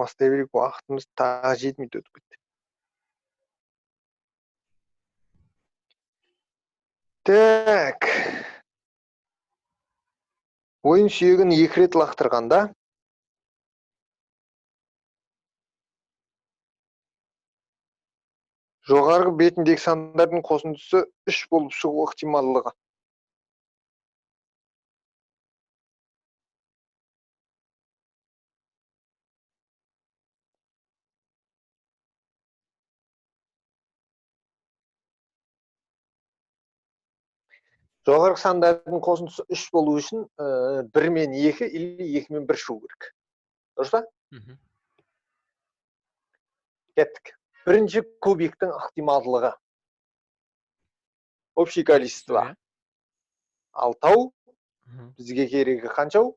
бастай берейік уақытымыз тағы жеті минут өтіп кетті. Так. Ойын сүйегін екі рет лақтырғанда жоғарғы бетіндегі сандардың қосындысы үш болып шығу ықтималдығы. Жоғарғы сандардың қосындысы үш болу үшін бір мен екі или екі мен бір шығу керек. Дұрыс па? Кеттік. Бірінші кубиктің ықтималдылығы. Общий количество. Алтау бізге керегі қаншау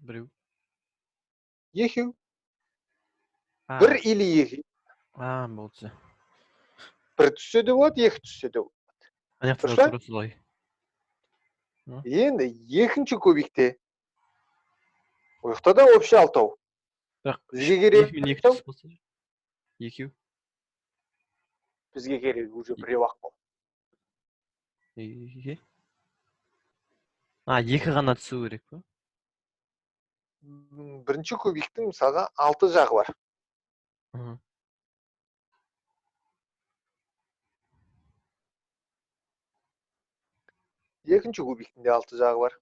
біреу. Екеу. Бір или екі. А болды. Бір түссе де болады екі түссе де болады. Ана жақта Дұрыс па? тура солай енді екінші кубикте ол жақта да общий алтау бірақ бізге керек екеу бізге керек уже біреу ақ екі а екі ғана түсу керек па бірінші кубиктің мысалға алты жағы бар. Екінші кубиктің де алты жағы бар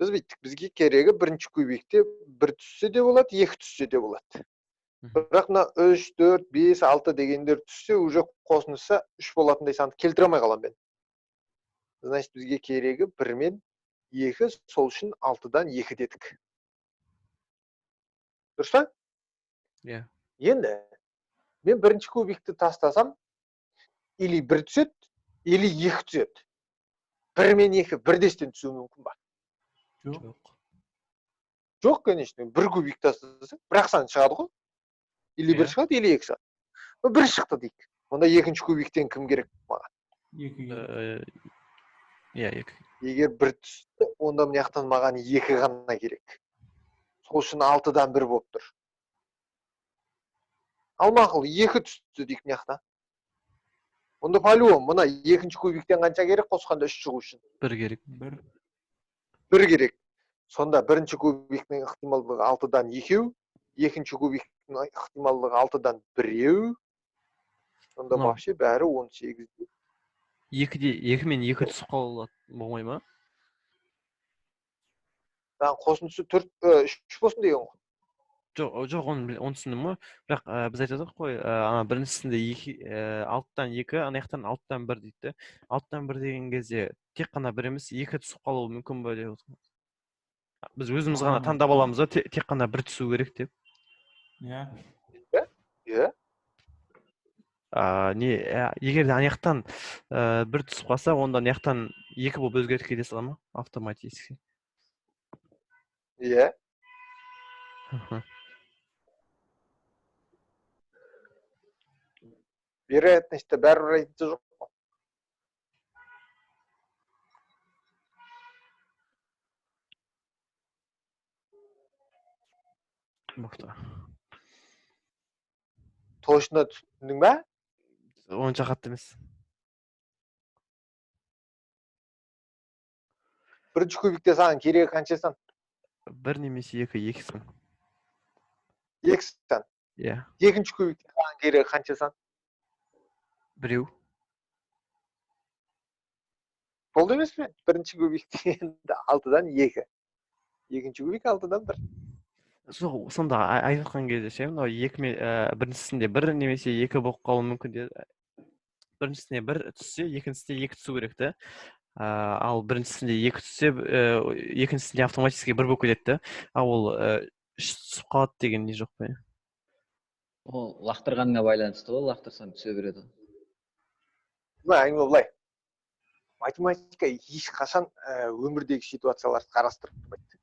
біз бүйттік бізге керегі бірінші кубикте бір түссе де болады екі түссе де болады бірақ мына үш төрт бес алты дегендер түссе уже қосындысы үш болатындай санды келтіре алмай қаламын мен значит бізге керегі бір мен екі сол үшін алтыдан екі дедік дұрыс па иә енді мен бірінші кубикті тастасам или бір түседі или екі түседі. Бір мен екі бірдестен түсуі мүмкін ба жоқ. Жоқ. Конечно бір кубик тастасаң бір ақ сан шығады ғой. Или бір Иә. шығады или екі шығады. Ну, бір шықты дейік. Онда екінші кубиктен кім керек маған? Екі иә екі егер бір түсті онда мына жақтан маған екі ғана керек. Сол үшін алтыдан бір болып тұр. Ал мақұл екі түсті дейік мына жақта онда по любому мына екінші кубиктен қанша керек қосқанда үш шығу үшін? Бір керек. Бір. Бір керек. Сонда бірінші кубиктің ықтималдығы алтыдан екеу екінші кубиктің ықтималдығы алтыдан біреу. Сонда вообще бәрі он сегіз екіде екі мен екі түсіп қалады болмай ма? Қосындысы төрт үш болсын деген ғой. Жоқ жоқ оны оны түсіндім ғой бірақ ә, біз айтып жатырмық қой ә, ана біріншісінде екі ә, алтыдан екі ана жақтан алтыдан бір дейді да алтыдан бір деген кезде тек қана бір емес екі түсіп қалуы мүмкін ба деп отырмын біз өзіміз ғана таңдап аламыз да те- тек қана бір түсу керек деп. Иә. Иә а, не ә, егер де ана жақтан ә, бір түсіп қалса онда ана жақтан екі болып өзгеріп кете сала ма? Автоматически. Иә. Мгм. вероятностьта бәрібір айтты жоқ қой. мықты точно түсіндің ба? Онша қатты емес. Бірінші кубикте саған керегі қанша сан? Бір немесе екі екі сан. Екі сан. Иә. Екінші кубикте саған керегі қанша сан? Біреу болды емес пе? Бірінші кубикте енді алтыдан екі. Екінші кубик алтыдан бір. Жоқ сонда айтып жатқан кезде ше мынау екі мен ә, біріншісінде бір немесе екі болып қалуы мүмкін деді біріншісіне бір түссе екіншісіне екі түсу керек та ә, ал біріншісінде екі түссе ә, екіншісінде автоматически бір болып кетеді да ал ол ә, үш түсіп қалады деген не жоқ па? Ол лақтырғаныңа байланысты ғой лақтырсаң түсе береді. ғой мына әңгіме былай. Математика ешқашан ә, өмірдегі ситуацияларды қарастырып тұрмайды.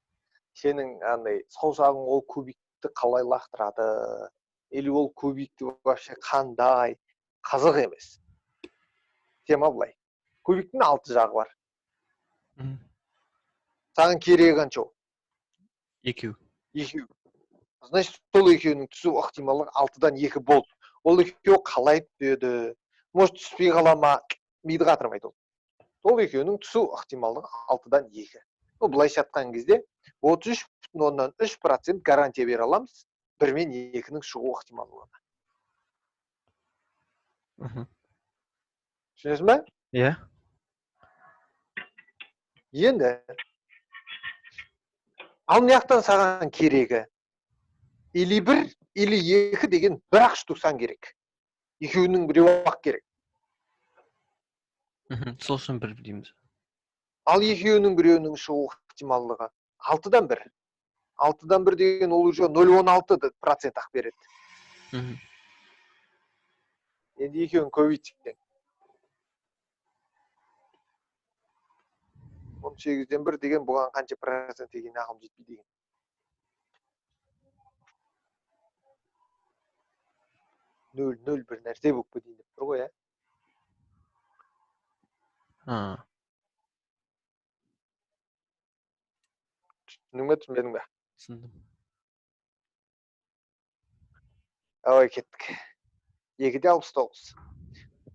Сенің андай саусағың ол кубикті қалай лақтырады? Или ол кубикті вообще қандай? Қызық емес. Тема былай. Кубиктің алты жағы бар. Саған керегі қанша ол? Екеу. Екеу. Значит сол екеуінің түсу ықтималдығы алтыдан екі болды. Ол екеуі қалай түседі? Может түспей қала ма? Миды қатырмайды ол сол екеуінің түсу ықтималдығы алтыдан екі. Ну былайша айтқан кезде отыз үш бүтін оннан үш процент гарантия бере аламыз бір мен екінің шығу ықтималдығына. Мгм. түсінесің ба иә. Енді ал мына жақтан саған керегі? Или бір или екі деген бір ақ штук сан керек. Екеуінің біреуі ақ керек. Мгм. сол үшін бір дейміз. Ал екеуінің біреуінің шығу ықтималдығы алтыдан бір. Алтыдан бір деген ол уже нөл он алты процент ақ береді. Мгм. енді екеуін көбейтсең он сегізден бір деген бұған қанша процент екеніне ақылым жетпейді деген нөл нөл бір нәрсе болып кетейін деп тұр ғой иә түсіндің ба түсінбедің ба түсіндім давай кеттік екі де алпыс тоғыз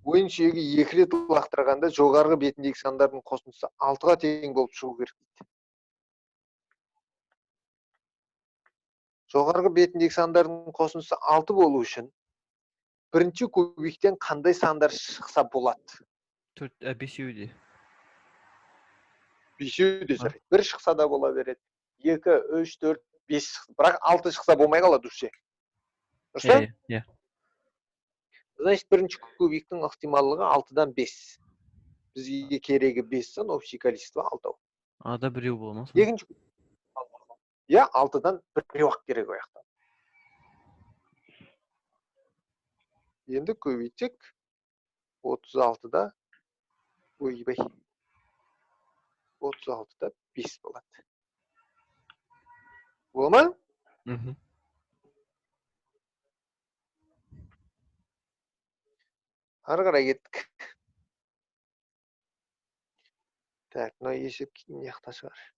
ойын сүйегі екі рет лақтырғанда жоғарғы бетіндегі сандардың қосындысы алтыға тең болып шығу керек дейді жоғарғы бетіндегі сандардың қосындысы алты болу үшін бірінші кубиктен қандай сандар шықса болады? Төрт ә, бесеуі де бесеу де жарайды. Бір шықса да бола береді. Екі үш төрт бес бірақ алты шықса болмай қалады уже. Дұрыс па? Иә иә. Значит бірінші кубиктің ықтималдығы алтыдан бес. Бізге керегі бес сан общий количество алтау ада біреу болмас екінші иә алтыдан біреу ақ керек ол жақта енді көбейтсек отыз алтыда ойбай отыз алтыда бес болады бола ма мхм ары қарай кеттік так мына есеп мына жақта шығар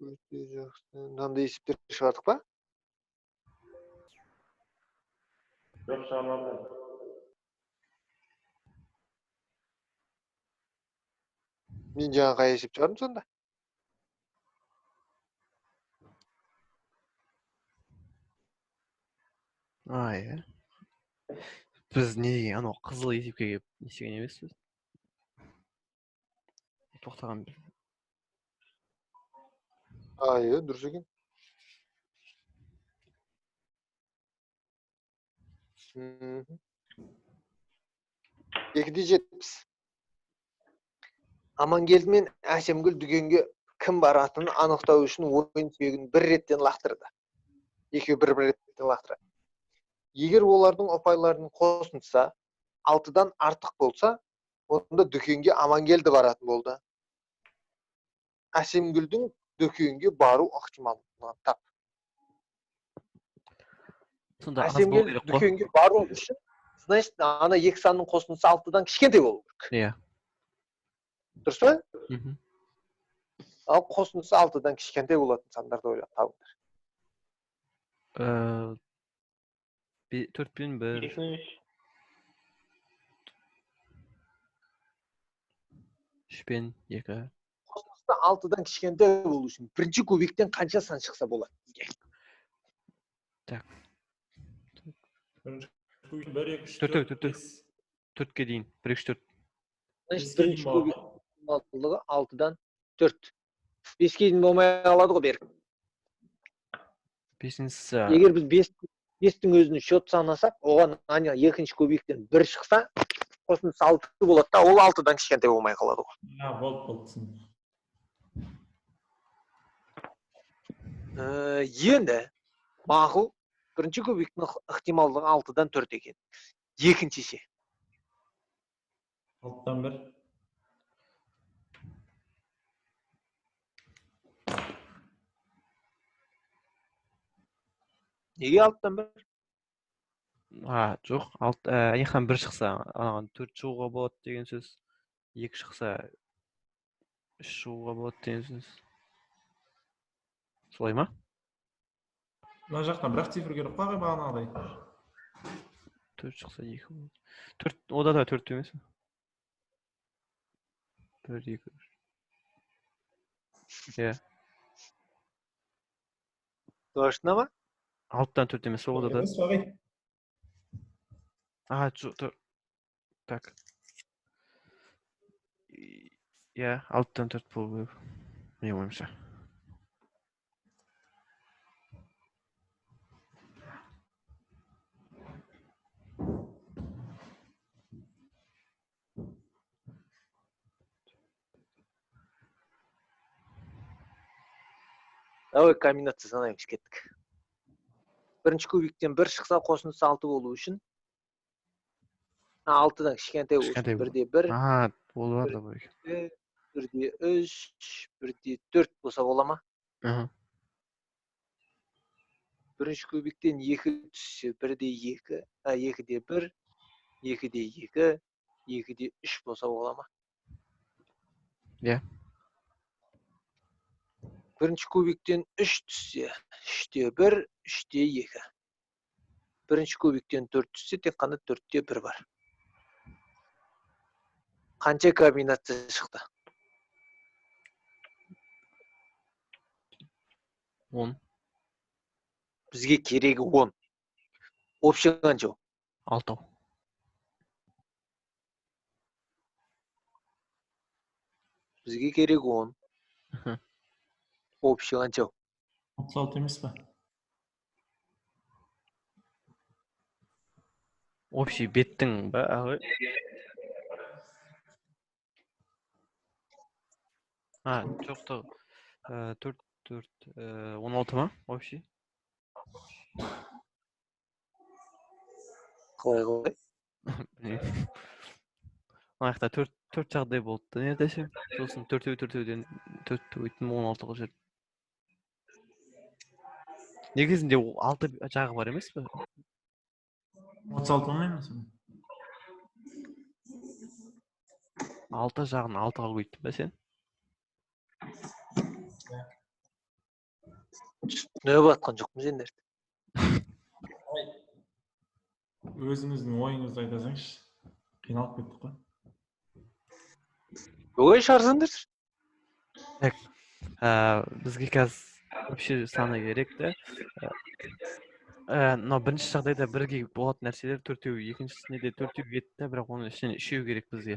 өте жақсы мынандай есептер шығардық па? Жоқ шығармадым. мен жаңа қай есеп шығардым сонда? А иә біз не деген анау қызыл есепке келіп не істеген емеспіз? Тоқтаған а иә дұрыс екен екі де жетпіс амангелді мен әсемгүл дүкенге кім баратынын анықтау үшін ойын сүйегін бір реттен лақтырды екеуі бір бір реттен лақтырады егер олардың ұпайларының қосындысы алтыдан артық болса онда дүкенге амангелді баратын болды әсемгүлдің дүкенге бару ықтималдығын тап сонда қой дүкенге бару үшін значит ана екі санның қосындысы алтыдан кішкентай болу керек иә дұрыс па мхм ал қосындысы алтыдан кішкентай болатын сандарды ойлап табыңдар төрт пен бір үш пен екі алтыдан кішкентай болу үшін бірінші кубиктен қанша сан шықса болады бізге бір екі үш Төртеу, төрт төртеу. төртке дейін бір екі үш төрт значит бірінші кубиктің алтылығы алтыдан төрт беске дейін болмай қалады ғой берік бесіншісі егер біз бес бестің өзін счет санасақ оған ана екінші кубиктен бір шықса қосындысы алты болады да ол алтыдан кішкентай болмай қалады ғой болды болды Э, енді мақұл бірінші кубиктің ық- ықтималдығы алтыдан төрт екен. Екінші ше алтыдан бір. Неге алтыдан бір? А жоқ алт ана жақтан бір шықса анаған төрт шығуға болады деген сөз. Екі шықса үш шығуға болады деген сөз. Солай ма мына жақта бір ақ цифр керек қой ағай бағанағыдай төрт шықса екі болады төрт ода да төрт емес бір екі үш. Иә. Точно ма? Алтыдан төрт емес ода да а так. И- иә алтыдан төрт болу керек менің ойымша. Давай комбинация санаймыз кеттік. Бірінші кубиктен бір шықса қосындысы алты болу үшін. Алтыдан кішкентай болсын Кішкентай бол- бірде бір екен бірде үш бірде төрт болса бола ма? Бірінші кубиктен екі түссе бірде екі а екіде бір екіде екі екіде үш болса бола ма? Иә. Бірінші кубиктен үш түссе үште бір үште екі бірінші кубиктен төрт түссе тек қана төртте бір бар қанша комбинация шықты он бізге керегі он общий қанша алтау бізге керек он Общий отыз алты емес па общий беттің ба ағай? А жоқ та ә, төрт төрт ә, он алты ма? Общий? Қалай қалай? Білмеймін мына жақта төрт төрт жағдай болды да не десем? Сосын төртеу төртеуден төрт өйттім он алтыға жүрдім негізінде ол алты жағы бар емес пе? отыз алты ма емес пе? Алты жағын алтыға көйттің ба сен? Түсініп жатқан жоқпын сендерді өзіңіздің ойыңызды айта салыңызшы қиналып кеттік қой. Бөгей шығарсаңдар ә, бізге қазір общий саны керек та мынау бірінші жағдайда бірге болатын нәрселер төртеу екіншісінде де төртеу кетті да бірақ оның ішінен үшеу керек бізге.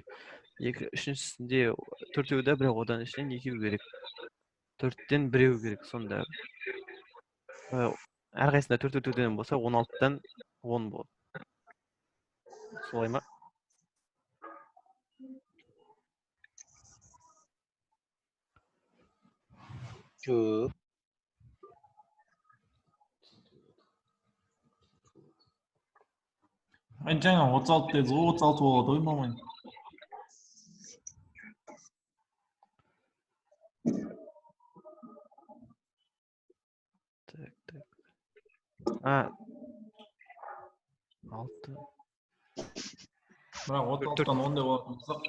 Екі үшіншісінде төртеу да бірақ одан ішінен екеу керек. Төрттен біреу керек сонда. Ә, әрқайсысында төрт төртеуден болса он алтыдан он болады солай ма? Жоқ ай жаңа отыз алты дедіңіз ғой отыз алты болады ғой мамай так так а алты бірақ отыз алтыдан он деп болатын болсақ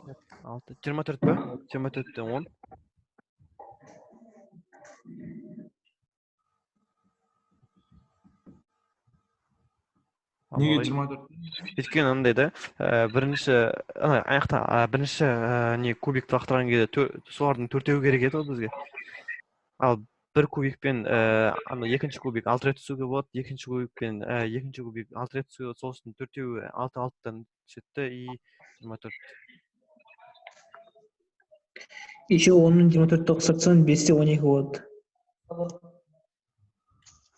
алты жиырма төрт па жиырма төрттен он неге жиырма төрт өйткені андай да ә, бірінші ана аяқта бірінші ә, не кубикті лақтырған кезде тө- солардың төртеуі керек еді ғой бізге ал бір кубикпен ә, ана екінші кубик алты рет түсуге болады екінші кубикпен ә, екінші кубик алты рет түсуге болады сол үшін төртеуі алты алтыдан түседі да и жиырма төрт еще онның жиырма төртті қысқартсаң бесте он екі болады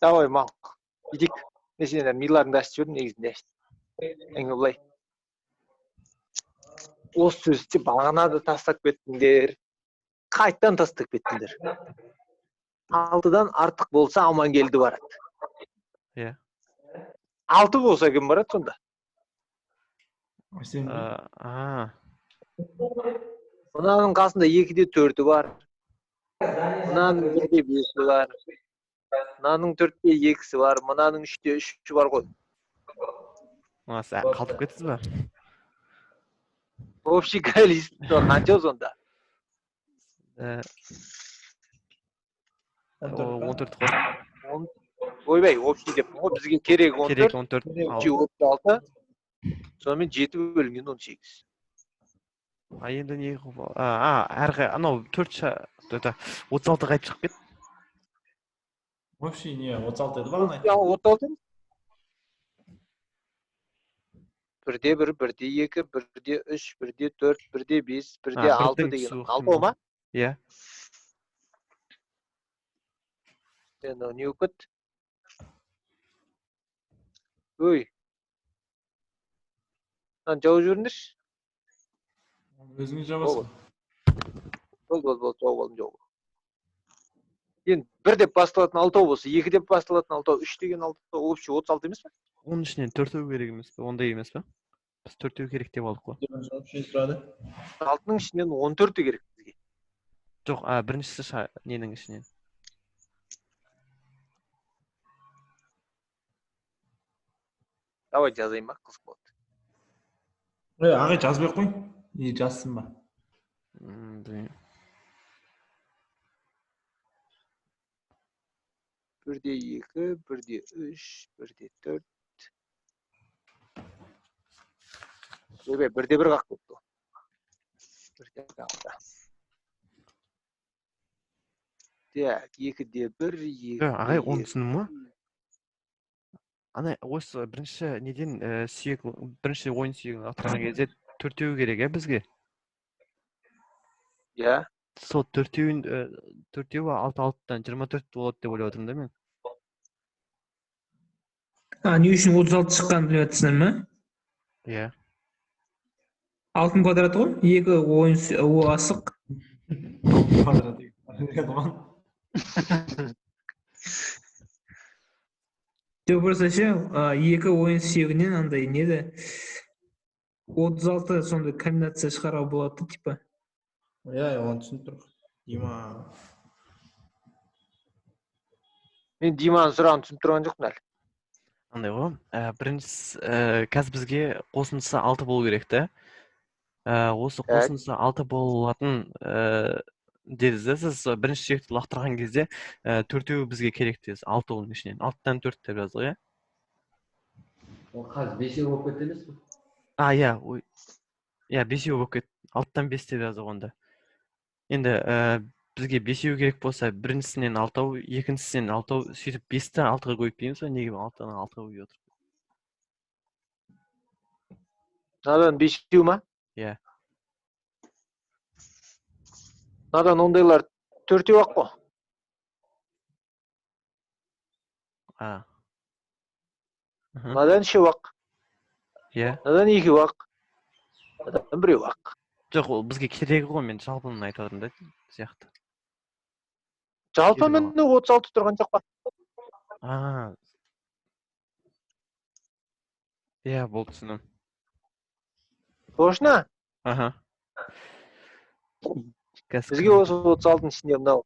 давай малық идик мен сендер миларыңды ашып жібердім негізінде әңгіме былай осы сөзді бағана да тастап кеттіңдер қайтадан тастап кеттіңдер алтыдан артық болса амангелді барады Иә. алты болса кім барады сонда сен а мынаның қасында екіде төрті бар мынаның бірде бесі бар мынаның төртте екісі бар мынаның үште үші бар ғой. Ә- қалдып кеттіңіз ба общий количество қанша сонда он төрт қой. Ойбай общий деппін ғой бізге керегі он керек төрт он төрт отыз алты. Сонымен жеті бөлінген он сегіз. А енді не қылып- а а, әрі анау төрт ша это отыз алты қайтып шығып кетті. Общий не отыз алты еді бағана Я отыз алты емес. бірде бір бірде екі бірде үш бірде төрт бірде бес бірде алты деген. алтау ма? иә. Енді не болып кетті өй. Мынаны жауып жіберіңдерші өзіңіз жабасың. Болды болды болды жауып алдым жауып алдым енді бір деп басталатын алтау болса екі деп басталатын алтау үш деген алтау общий отыз алты емес па оның ішінен төртеу керек емес пе? Ондай емес пе? Біз төртеу керек деп алдық қой. Сұрады алтының ішінен он төрті керек бізге. Жоқ а біріншісі ша ненің ішінен? Давай жазайын ба қызық болады е ағай жазбай ақ қой. Не жазсын ба? Білмеймін. бірде екі бірде үш бірде төрт ойбай бірде бір қалып кетті ғой қалды так екіде бір екі ағай оны түсіндің ма ана осы бірінші неден сүйек бірінші ойын сүйегін лақтырған кезде төртеуі керек иә бізге иә сол төртеуін төртеуі алты алтыдан жиырма төрт болады деп ойлап отырмын да мен а не үшін отыз алты шыққанын біліп жатырсыңдар ма иә алтын квадраты ғой екі ойын асық квадрат жоқ просто ше а, екі ойын сүйегінен андай не еді отыз алты сондай комбинация шығаруға болады да типа иә иә оны түсініп тұр дима мен диманың сұрағын түсініп тұрған жоқпын әлі андай ғой? І біріншісі і қазір бізге қосындысы алты болу керек та і осы Так. қосындысы алты болатын ііі дедіңіз да сіз бірінші сүйекті лақтырған кезде і төртеуі бізге керек дедіңіз алтауының ішінен. Алтыдан төрт деп жаздық иә? Ол қазір бесеу болып кетті емес пе? А иә ой. Иә бесеу болып кетті алтыдан бес деп жаздық онда. Енді ііі бізге бесеу керек болса біріншісінен алтау екіншісінен алтау сөйтіп бесті алтыға көбейіп дейміз ба неге алтыдан алтыға көбейіп отыр мынадан бесеу ма? Иә. мынадан ондайлар төртеу ақ қой. А. Мынадан үшеу ақ. Иә. Мынадан екеу ақ. Мынадан біреу ақ. Жоқ ол бізге керегі ғой мен жалпыны айтып жатырмын да сияқты. Жалпы міне отыз алты тұрған жоқ па? Иә болды түсіндім точно аха. Бізге осы отыз алтының ішінде мынау.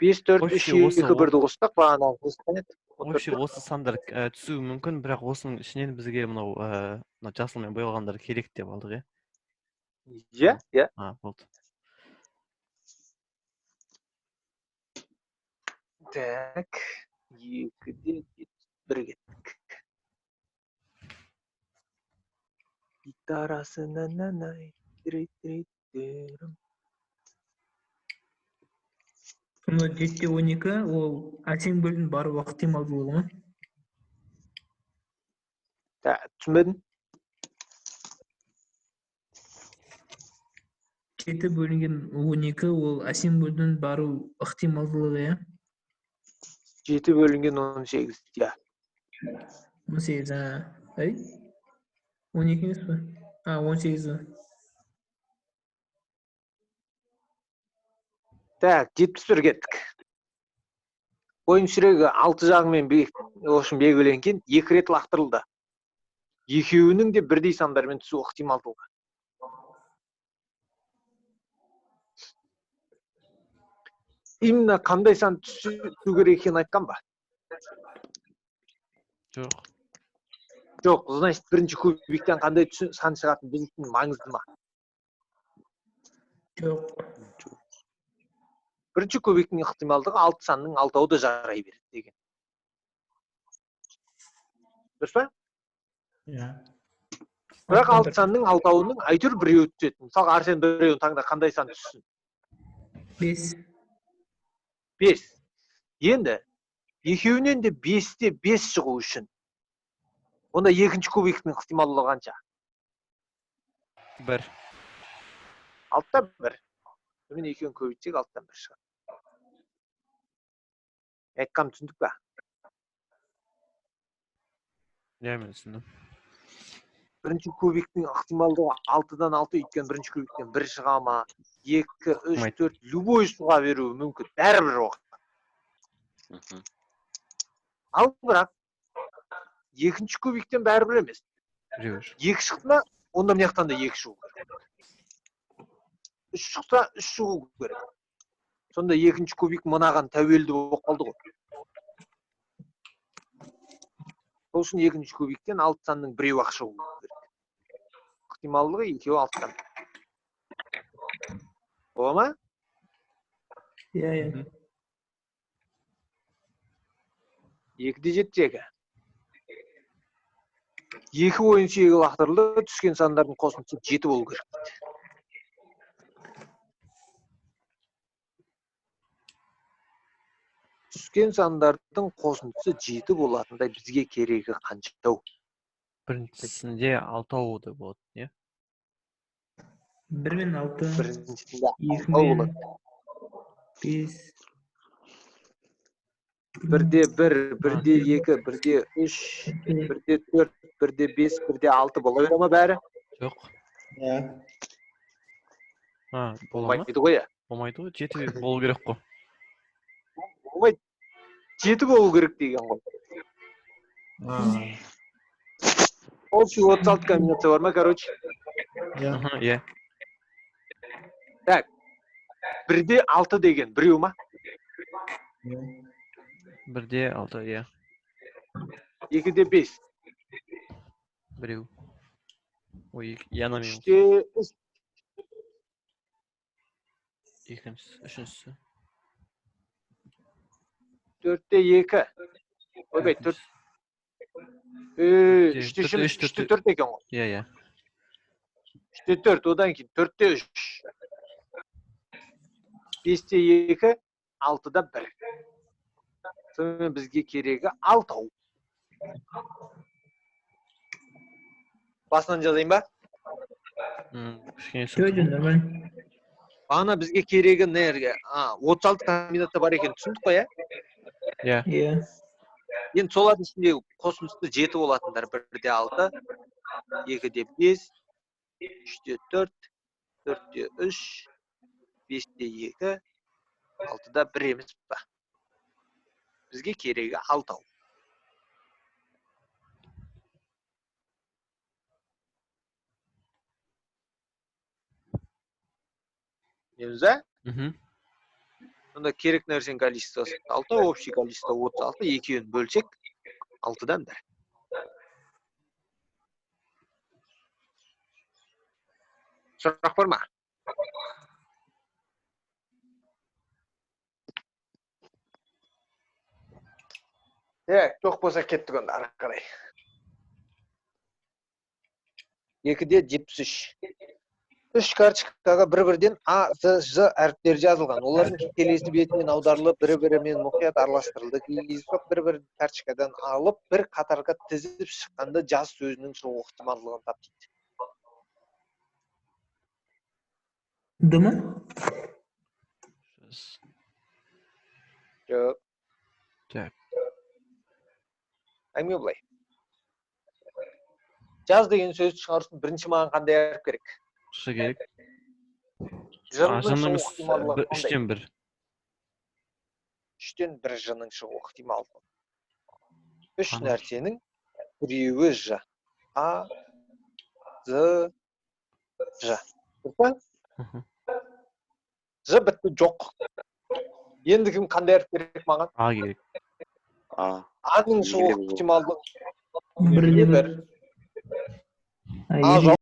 Бес төрт үш екі бірді қоссақ бағана қосқан еді он вообще осы сандар і түсуі мүмкін бірақ осының ішінен бізге мынау ііі мына жасылмен боялғандар керек деп алдық иә. Иә иә. Болды. Так екіде бір кеттік гитарасынан ай сонда жетіде он екі ол әсем гүлдің бару ықтималдылығы ма түсінбедім жеті бөлінген он екі ол әсем гүлдің бару ықтималдылығы иә жеті бөлінген он сегіз иә. он сегіз а ай он екі емес па а он сегіз. Ба так жетпіс бір кеттік. Ойын сүрегі алты жағымен общем белгіленген екі рет лақтырылды. Екеуінің де бірдей сандармен түсу ықтималдылығы именно қандай сан түсу керек екенін айтқан ба? Жоқ. Жоқ значит бірінші кубиктен қандай сан шығатыны біз үшін маңызды ма? Жоқ. Бірінші кубиктің ықтималдығы алты санның алтауы да жарай береді деген. Дұрыс па? Иә. Бірақ алты санның алтауының әйтеуір біреуі түседі. Мысалға арсен біреуін таңда қандай сан түссін? Бес. Бес. Енді екеуінен де бесте бес шығу үшін. Онда екінші кубиктің ықтималдығы қанша? Бір. Алтыда бір. Сонымен екеуін көбейтсек алтыдан бір шығады айтқанымды түсіндік па иә мен түсіндім. Бірінші кубиктің ықтималдығы алтыдан алты өйткені бірінші кубиктен бір шыға ма? Екі үш төрт любой шыға беруі мүмкін бәрібір оған ал бірақ екінші кубиктен бәрібір емес. Біреу екі шықты ма онда мына жақтан да екі шығу керек. Үш шықса үш шығу керек. Сонда екінші кубик мынаған тәуелді болып қалды ғой. Сол үшін екінші кубиктен алты санның біреуі ақ шығу керек. Ықтималдығы екеуі алтыдан бола ма иә иә екі де жеті екі екі ойын сүйегі лақтырылды түскен сандардың қосындысы жеті болу керек. Түскен сандардың қосындысы жеті болатындай бізге керегі қаншау біріншісінде алтауы да болады иә бір мен алты біріншісінде екі алтау мен бес бірде бір бірде екі бірде үш бірде төрт бірде бес бірде алты бола бере ма бәрі? Жоқ. Иә болмайды ғой иә. Болмайды ғой жеті болу керек қой. Болмайды. Жеті болу керек деген ғой. А общий отыз алты комбинация бар ма короче иә иә так. Бірде алты деген. Біреу ма бірде алты иә екіде бес. Біреу ой яна мен үште үш. Екіншісі үшіншісі төртте екі. Ойбай төрт Үш, төртте- төрт екен ғой иә иә үште төрт одан кейін төртте үш бесте екі алтыда бір сонымен бізге керегі алтау басынан жазайын ба кішкене нормально бағана бізге керегі энергия а отыз алты комбинация бар екенін түсіндік қой иә иә иә енді солардың ішіндегі қосындысы жеті болатындар бірде алты екіде бес үште төрт төртте үш бесте екі алтыда бір емес па бізге керегі алтау. Мхм сонда керек нәрсенің количествосы алты общий количество отыз алты екеуін бөлсек алтыдан бір. Сұрақ бар ма? Так жоқ болса кеттік онда ары қарай. Екіде жетпіс үш. Үш карточкаға бір бірден а з ж әріптері жазылған. Олардың келесі бетімен аударылып бірі бірімен мұқият араластырылды. Кездейсоқ бір бір карточкадан алып бір қатарға тізіп шыққанда жаз сөзінің шығу ықтималдығын тап дейді д ма жоқ. Так. әңгіме былай. Жаз деген сөзді шығару үшін бірінші маған қандай әріп керек? Ш керек қандай үштен бір үштен бір жының шығу ықтималдығы үш нәрсенің біреуі ж а з ж дұрыс ж бітті жоқ енді кім қандай әріп керек маған а керек а аның шығу ықтималдығы бірде бір бір А,